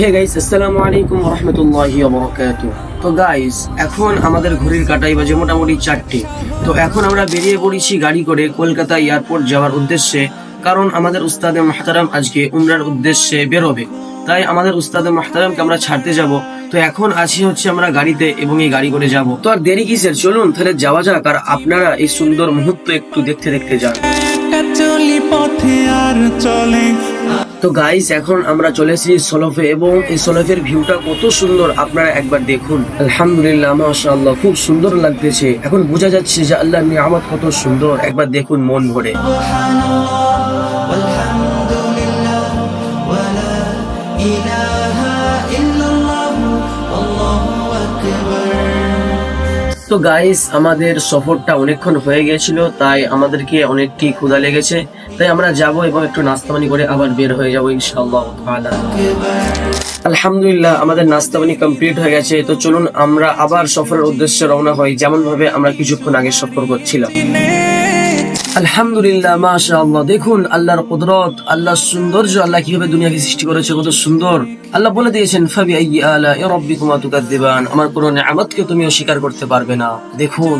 Hey guys আসসালামু আলাইকুম রহমতুল্লাহি তো গাইস এখন আমাদের ঘড়ির কাটাই বাজে মোটামুটি চারটে। তো এখন আমরা বেরিয়ে পড়েছি গাড়ি করে কলকাতা এয়ারপোর্ট যাওয়ার উদ্দেশ্যে, কারণ আমাদের উস্তাদে মাহতারাম আজকে উমরার উদ্দেশ্যে বেরোবে। তাই আমাদের উস্তাদে মাহতারামকে আমরা ছাড়তে যাব। তো এখন আছি হচ্ছে আমরা গাড়িতে এবং এই গাড়ি করে যাব। তো আর দেরি কিসের? চলুন, তাহলে যাওয়া যাক আর আপনারা এই সুন্দর মুহূর্ত একটু দেখতে দেখতে যান। চলে তো গাইস এখন আমরা চলে এসেছি সলফে এবং এই সলফের ভিউটা কত সুন্দর আপনারা একবার দেখুন। আলহামদুলিল্লাহ, মাশাআল্লাহ, খুব সুন্দর লাগতেছে। এখন বোঝা যাচ্ছে যে আল্লাহর নিয়ামত কত সুন্দর। একবার দেখুন মন ভরে। তো গাইস আমাদের সফরটা অনেকক্ষণ হয়ে গেছিল, তাই আমাদেরকে অনেকটি ক্ষুধা লেগেছে। তাই আমরা যাব এবং একটু নাস্তা পানি করে আবার বের হয়ে যাব আলহামদুলিল্লাহ, আমাদের নাস্তা পানি কমপ্লিট হয়ে গেছে। তো চলুন আমরা আবার সফরের উদ্দেশ্যে রওনা হই। যেমন ভাবে আমরা কিছুক্ষণ আগে সফর করছিলাম। আলহামদুলিল্লাহ, মাশাআল্লাহ। দেখুন, আল্লাহর কুদরত, আল্লাহর সৌন্দর্য, আল্লাহ কীভাবে দুনিয়াকে সৃষ্টি করেছে, কত সুন্দর। আল্লাহ বলে দিয়েছেন ফাবি আইয়ি আলা রাব্বিকুমা তুকাদ্দিবান। আমার কোন নিয়ামতকে তুমি অস্বীকার করতে পারবে না। দেখুন।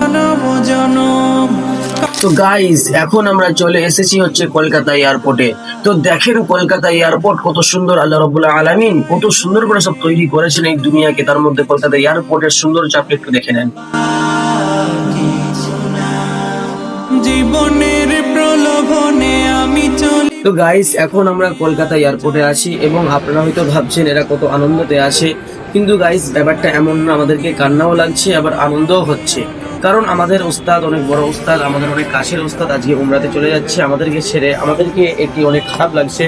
তো গাইস এখন আমরা চলে এসেছি হচ্ছে কলকাতা এয়ারপোর্টে তো দেখেন কলকাতা এয়ারপোর্ট কত সুন্দর আল্লাহ রবুল্লাহ আলামিন কত সুন্দর করে সব তৈরি করেছেন এই দুনিয়াকে। তার মধ্যে কলকাতা এয়ারপোর্টের সৌন্দর্য আপনি একটু দেখে নেন। জীবনের প্রলোভনে আমি চলি। তো গাইস এখন আমরা কলকাতা এয়ারপোর্টে আছি এবং আপনারা হয়তো ভাবছেন এরা কত আনন্দতে আছে। কিন্তু গাইস ব্যাপারটা এমন না আমাদেরকে কান্নাও লাগছে আবার আনন্দও হচ্ছে। কারণ আমাদের ওস্তাদ অনেক বড় ওস্তাদ, আমাদের অনেক কাশের ওস্তাদ, আজকে উমরাতে চলে যাচ্ছে, আমাদেরকে ছেড়ে আমাদেরকে এটি অনেক খারাপ লাগছে।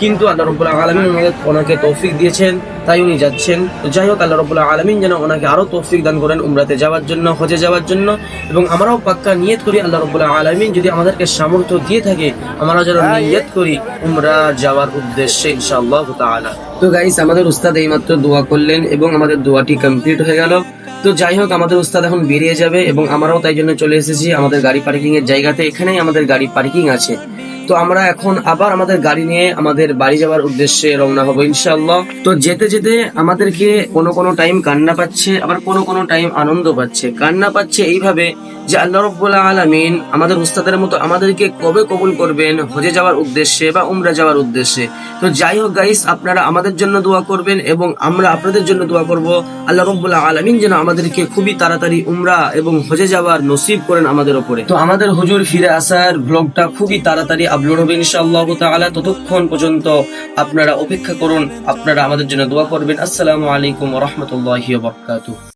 কিন্তু আল্লাহ রব্বুল আলমিন ওনাকে তৌফিক দিয়েছেন, তাই উনি যাচ্ছেন। তো যাই হোক, আল্লাহ রব্বুল আলমিন যেন ওনাকে আরও তৌফিক দান করেন উমরাতে যাওয়ার জন্য, হজে যাওয়ার জন্য, এবং আমরাও পাক্কা নিয়ত করি আল্লাহ রব্বুল আলমিন, যদি আমাদেরকে সামর্থ্য দিয়ে থাকে আমরা যেন নিয়ত করি উমরা যাওয়ার উদ্দেশ্যে, ইনশাআল্লাহ তো গাইস আমাদের উস্তাদ এইমাত্র দোয়া করলেন, এবং আমাদের দোয়াটি কমপ্লিট হয়ে গেল। তো যাই হোক, আমাদের উস্তাদ এখন বেরিয়ে যাবে এবং আমরাও তাই জন্য চলে এসেছি আমাদের গাড়ি পার্কিং এর জায়গাতে। এখানেই আমাদের গাড়ি পার্কিং আছে। তো আমরা এখন আবার আমাদের গাড়ি নিয়ে আমাদের বাড়ি যাওয়ার উদ্দেশ্যে রওনা হব ইনশাআল্লাহ। তো যেতে যেতে আমাদেরকে কোনো কোনো টাইম কান্না পাচ্ছে, আবার কোনো কোনো টাইম আনন্দ পাচ্ছে। কান্না পাচ্ছে এইভাবে যে আল্লাহ রব্বুল আলামিন আমাদের উস্তাদের মতো আমাদেরকে কবে কবুল করবেন, হজে যাওয়ার উদ্দেশ্যে বা উমরা যাওয়ার উদ্দেশ্যে? তো যাই হোক গাইস আপনারা আমাদের জন্য দোয়া করবেন এবং আমরা আপনাদের জন্য দোয়া করব। আল্লাহ রব্বুল আলামিন যেন আমাদেরকে খুবই তাড়াতাড়ি উমরা এবং হজে যাওয়ার নসিব করেন আমাদের ওপরে। তো আমাদের হুজুর ফিরে আসার ব্লগটা খুবই তাড়াতাড়ি আপলোড হবে ইনশাআল্লাহ তাআলা। ততক্ষণ পর্যন্ত আপনারা অপেক্ষা করুন, আপনারা আমাদের জন্য দোয়া করবেন। আসসালামু আলাইকুম রাহমাতুল্লাহি ওয়া বারাকাতুহু।